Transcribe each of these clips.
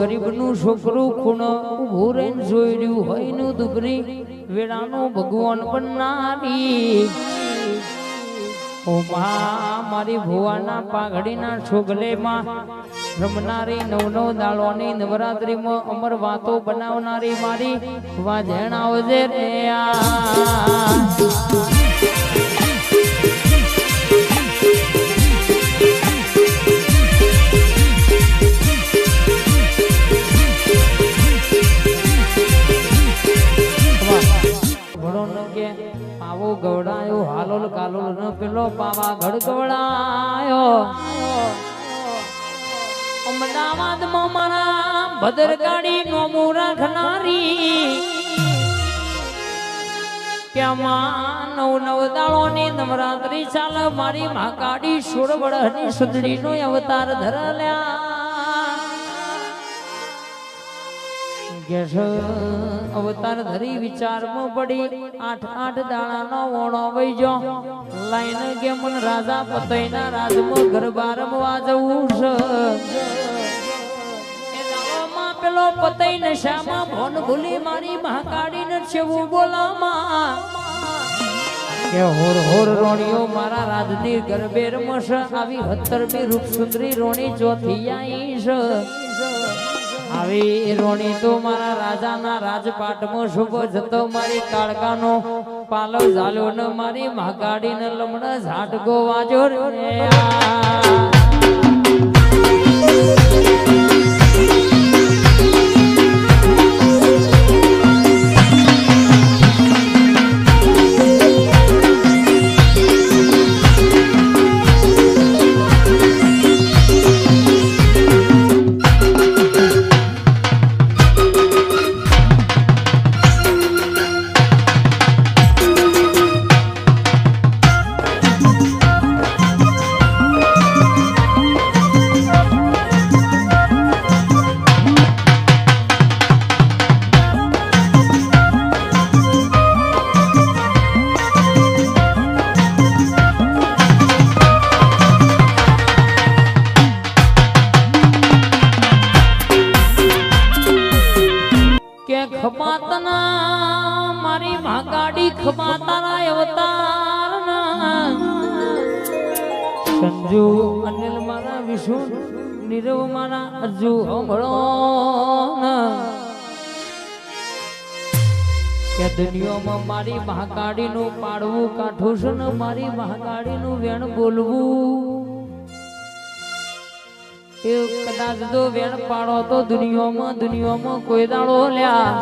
ગરીબનું છોકરું ખૂણ ઊભું રહીને જોઈ રહ્યું હોયનું દુબરી, વેળાનું ભગવાન બનારી ઓ મારી ભુવાના પાઘડીના છોગલેમાં રમનારી નવ નવ દાળોની નવરાત્રીમાં અમર વાતો બનાવનારી મારી વાજણ આવજે રે આ. કાલોલ કાલોલ ન પેલો પાવા ઘડગોળાયો અમદાવાદમાં મારા ભદ્રકાળી નોમુ રાખનારી નવ નવ દાળો ની નવરાત્રી ચાલ, મારી મા કાળી સુરવડની સુંદડી નો અવતાર ધરલ્યા. કેશ અવતાર ધરી વિચારમાં પડી, આઠ આઠ દાણાનો ઓણો વૈજો લાઈન કે મન રાજા પતઈના રાજમાં ગરબારમ વાજવું જવું છે પેલો પતઈ નશામાં ભોન ભૂલી મારી મહાકાળી ને છેવું બોલામાં. કે હોર હોર રોણીઓ મારા રાજની ગરબેર રમશ આવી રૂપ સુંદરી રોણી ચોથી આઈ છે. આવી રોણી તો મારા રાજાના રાજપાટમાં શુભ જતો મારી કાળકાનો પાલો ઝાલો ને મારી મહાકાળી ને લમણ ઝાટકો વાજો રે ખમાતના, મારી મહાકાળી ખમાતાના અવતારના. સંજુ અનિલ મારા વિષ્ણુ, નીરવ મારા અજુ હમળો દુનિયામાં મારી મહાકાળીનું પાડવું કાઠું છે મારી મહાકાળીનું વેણ બોલવું. એ કદાચ જો વેણ પાડો તો દુનિયામાં દુનિયામાં કોઈ દાડો લ્યા.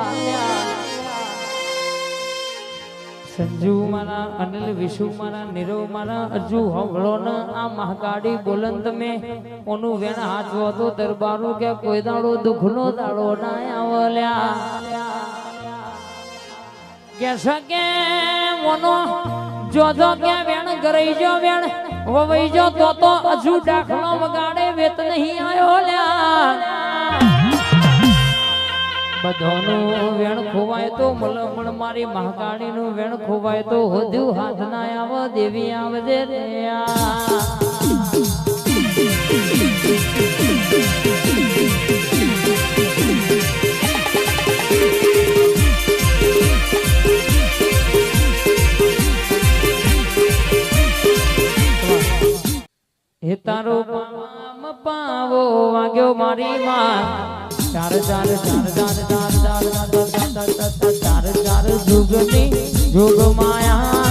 સંજુ મારા, અનિલ, વિશુ મારા, નીરવ મારા અજુ હવળો આ મહાકાળી બોલન તમે. ઓનું વેણ હાચવો તો દરબારો કે કોઈ દાડો દુઃખનો દાડો ના આવલ્યા કે સકે મોનો, જો જો કે વેણ ગરઈ જો વેણ. વવઈ જો તો તો હજુ દાખલો વગાડે વેત નહીં આયો લ્યા. બધાનું વેણ ખોવાય તો મલમણ મારી મહાકાળીનું વેણ ખોવાય તો હોદ્યું હાથ ના આવ દેવી આવજે રે તારો પામ પાવો વાગ્યો મારી માં ચાર ચાર ચાર ચાર ચાર ચાર ચાર ચાર ચાર જુગની જુગ માયા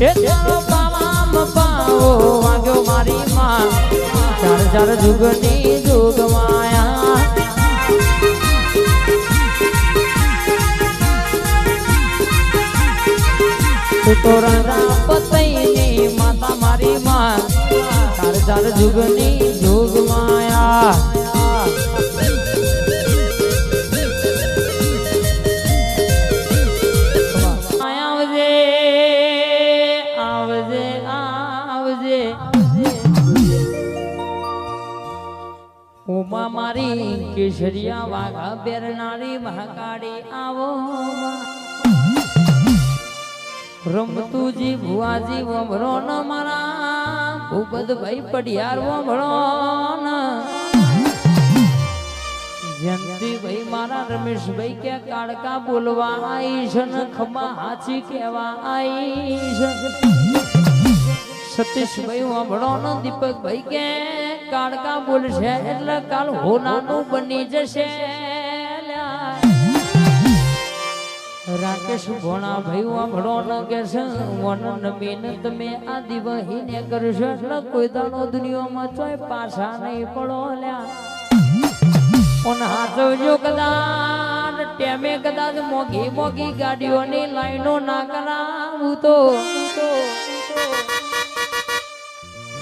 હે ચાર જુગની જોગમાયા તોરણ પતઈ ની માતા મારી માં. ચાર ચાર જુગની ઉમા મારી કેસરિયા વાઘા બેરનારી મહાકાળી આવો રમતુજી ભુવાજી વમરો ન મારા ભૂપતભાઈ પડિયાર વમરો ન. જયંતિભાઈ મારા રમેશભાઈ કે કાળકા બોલવા આઈશ ને ખમા હાચી કહેવા આઈશ સતીશભાઈ નો ને દીપકભાઈ કે કાળકા બોલશે એટલે કાલ હોનાનું બની જશે. રાકેશ ભોણા ભાઈ વાંભળો ન કે છે, વન નમીન તમે આ દિવહીને કરશો એટલે કોઈ દાડો દુનિયામાં ચોય પાછા નહીં પડો લ્યા પણ હાચવજો કદાચ, ટેમે કદાચ મોઘી મોઘી ગાડીઓની લાઈનો ના કરાવું તો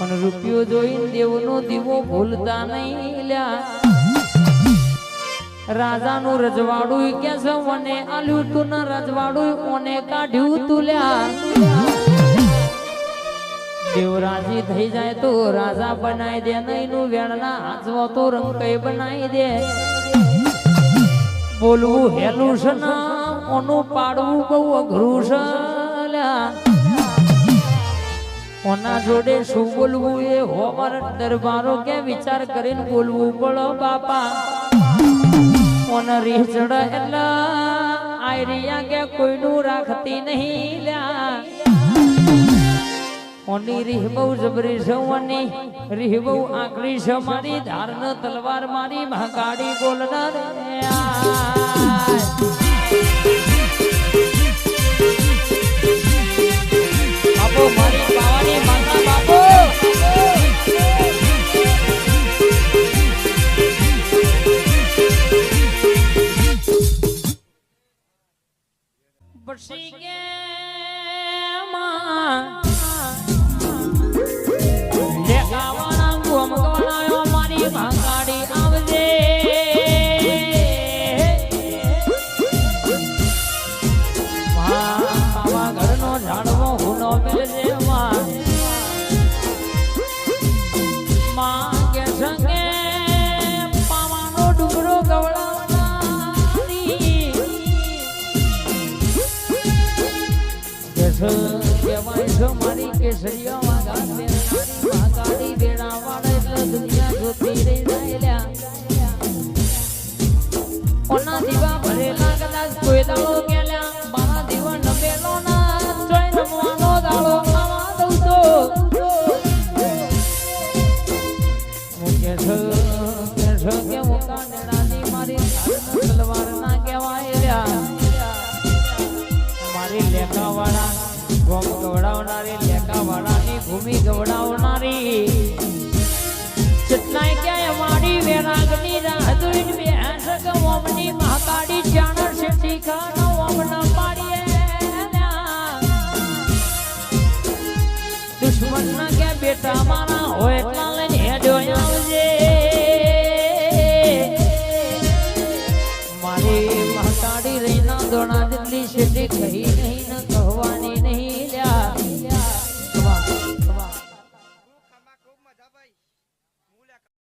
પણ રૂપિયો જોઈને દેવનો દીવો ભૂલતા નહીં લ્યા. રાજાનું રજવાડું કે મને આલ્યું તું ન રજવાડું ઓને કાઢ્યું તું લ્યા? દેવરાજી થઈ જાય તો રાજા બનાવી દે નહીં નું વેણના હાથવો તો રંગ કઈ બનાવી દે. બોલવું હેલું છે ના, ઓનું પાડવું બહુ અઘરું છે. ઓના જોડે શું બોલવું એ હોમર દરબારો કે વિચાર કરીને બોલવું પડો બાપા. ઓને રીહ ચડે એટલે આયરિયા કે કોઈનું રાખતી નહીં લ્યા. ઓની રીહ બહુ જબરી છે ઓની. રીહ બહુ આકરી છે મારી, ધારન તલવાર મારી મહાકાળી બોલનાર પછી કે માં કેસરિયા મહાકાળી ચાણર શેઠી ખાનો ઓમન પાડીએ દુશ્મન ના કે બેટા મારા હોય એટલા